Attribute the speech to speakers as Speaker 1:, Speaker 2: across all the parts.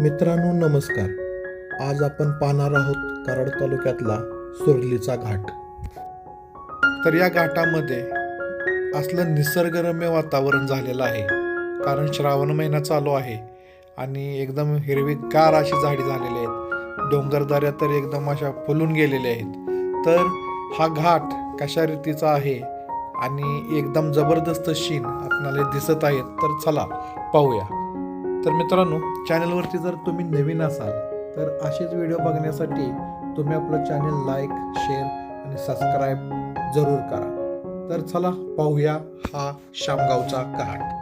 Speaker 1: मित्रांनो नमस्कार. आज आपण पाहणार आहोत कराड तालुक्यातला सुरलीचा घाट. तर या घाटामध्ये असलं निसर्गरम्य वातावरण झालेलं आहे. कारण श्रावण महिना चालू आहे आणि एकदम हिरवीगार अशी झाडी झालेली आहेत. डोंगरदऱ्या तर एकदम अशा फुलून गेलेल्या आहेत. तर हा घाट कशा रीतीचा आहे आणि एकदम जबरदस्त शीन आपणाला दिसत आहेत तर चला पाहूया. तर मित्रांनो चॅनलवरती जर तुम्ही नवीन असाल तर असेच व्हिडिओ बघण्यासाठी तुम्ही आपलं चॅनल लाईक शेअर आणि सबस्क्राईब जरूर करा. तर चला पाहूया हा शामगावचा घाट.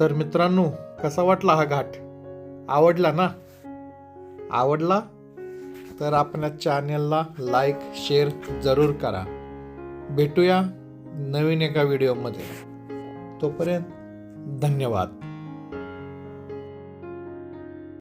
Speaker 1: तर मित्रांनो कसा वाटला हा घाट? आवडला ना? आवडला? तर आपल्या चॅनलला लाईक शेअर जरूर करा. भेटूया नवीन एका व्हिडिओमध्ये तोपर्यंत धन्यवाद.